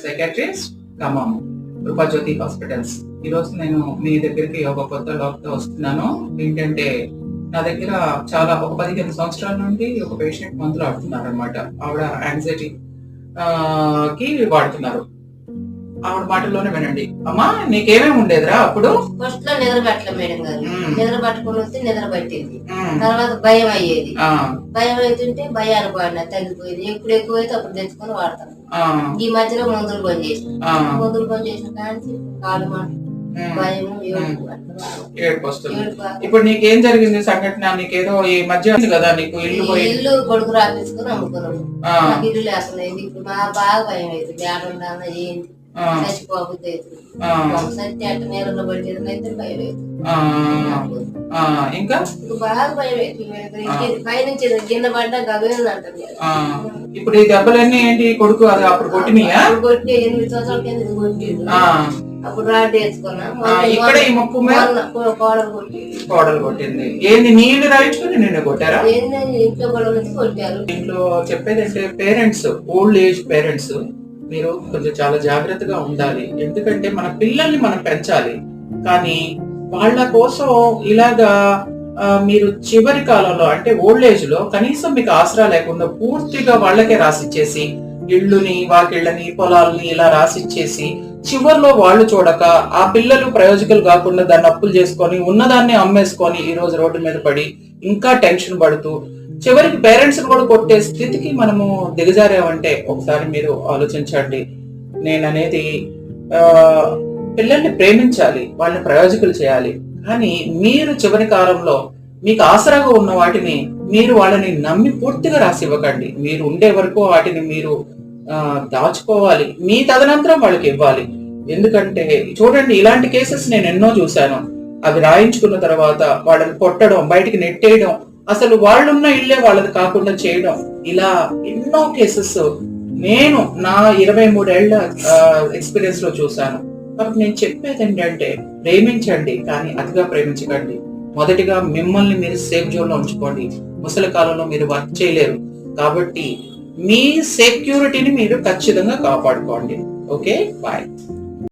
Secretaries Khammam. రూపాజ్యోతి hospitals. ఈ రోజు నేను మీ దగ్గరికి ఒక కొత్త డాక్టర్ వస్తున్నాను. ఏంటంటే నా దగ్గర చాలా ఒక పదిహేను సంవత్సరాల నుండి ఒక పేషెంట్ మందులు ఆడుతున్నారు అనమాట ఆవిడ యాంగ్జైటీ కి వాడుతున్నారు. ఆవిడ మాటల్లోనే వినండి. అమ్మా నీకేమేమి ఉండేదిరా అప్పుడు? ఫస్ట్లో నిద్ర పట్టలే మేడం గారు. నిద్ర పట్టుకుని వస్తే నిద్ర పట్టింది. తర్వాత భయం అయ్యేది. భయం అవుతుంటే భయాలు పడినా తగ్గిపోయింది. ఎప్పుడు ఎక్కువ అయితే అప్పుడు తెచ్చుకొని వాడతాను ఆ, ఈ మధ్యలో మందులు బంద్ చేసిన ఆ, మందులు బంద్ చేసిన కానీ కాలు. భయం ఏడుపు వస్తుంది. ఇప్పుడు నీకేం జరిగింది సంఘటన? నీకేదో ఈ మధ్య కదా నీకు ఇల్లు పోయి? ఇల్లు కొడుకు రాపించుకొని నాకు ఇల్లు లేస్తున్నాయి ఇప్పుడు మా బాగా భయం అవుతుంది ఉండాలన్నా ఏంటి? ఇంకా? ఇప్పుడు ఈ దెబ్బలన్నీ ఏంటి? కొడుకు అది అప్పుడు కొట్టినయా? కొట్టి ఎనిమిది సంవత్సరాల కింద కొట్టిండు. అప్పుడు రాడ్ ఇక్కడ ఈ ముక్కు కోడలు కొట్టి కోడలు కొట్టింది. ఏంది నీళ్ళు రాయించుకుని నిన్ను కొట్టారా? ఇంట్లో గొడవ నుంచి కొట్టారు. ఇంట్లో చెప్పేది పేరెంట్స్ ఓల్డ్ ఏజ్ పేరెంట్స్ మీరు కొంచెం చాలా జాగ్రత్తగా ఉండాలి. ఎందుకంటే మన పిల్లల్ని మనం పెంచాలి. కానీ వాళ్ళ కోసం ఇలాగా మీరు చివరి కాలంలో అంటే ఓల్డ్ ఏజ్లో కనీసం మీకు ఆసరా లేకుండా పూర్తిగా వాళ్ళకే రాసిచ్చేసి ఇళ్ళుని వాకిళ్ళని పొలాలని ఇలా రాసిచ్చేసి చివర్లో వాళ్ళు చూడక ఆ పిల్లలు ప్రయోజకులు కాకుండా దాన్ని అప్పులు చేసుకొని ఉన్నదాన్ని అమ్మేసుకొని ఈ రోజు రోడ్డు మీద పడి ఇంకా టెన్షన్ పడుతూ చివరికి పేరెంట్స్ కూడా కొట్టే స్థితికి మనము దిగజారామంటే ఒకసారి మీరు ఆలోచించండి. నేను అనేది పిల్లల్ని ప్రేమించాలి వాళ్ళని ప్రయోజకులు చేయాలి. కానీ మీరు చివరి కాలంలో మీకు ఆసరాగా ఉన్న వాటిని మీరు వాళ్ళని నమ్మి పూర్తిగా రాసి ఇవ్వకండి. మీరు ఉండే వరకు వాటిని మీరు దాచుకోవాలి. మీ తదనంతరం వాళ్ళకి ఇవ్వాలి. ఎందుకంటే చూడండి ఇలాంటి కేసెస్ నేను ఎన్నో చూశాను. అవి రాయించుకున్న తర్వాత వాళ్ళని కొట్టడం బయటికి నెట్టేయడం అసలు వాళ్ళున్న ఇల్లే వాళ్ళది కాకుండా చేయడం. ఇలా ఎన్నో కేసెస్ నేను నా ఇరవై మూడేళ్ళ ఎక్స్పీరియన్స్లో చూశాను. కాబట్టి నేను చెప్పేది ఏంటంటే ప్రేమించండి కానీ అతిగా ప్రేమించకండి. మొదటిగా మిమ్మల్ని మీరు సేఫ్ జోన్లో ఉంచుకోండి. ముసలి కాలంలో మీరు వర్క్ చేయలేరు. కాబట్టి మీ సెక్యూరిటీని మీరు ఖచ్చితంగా కాపాడుకోండి. Okay bye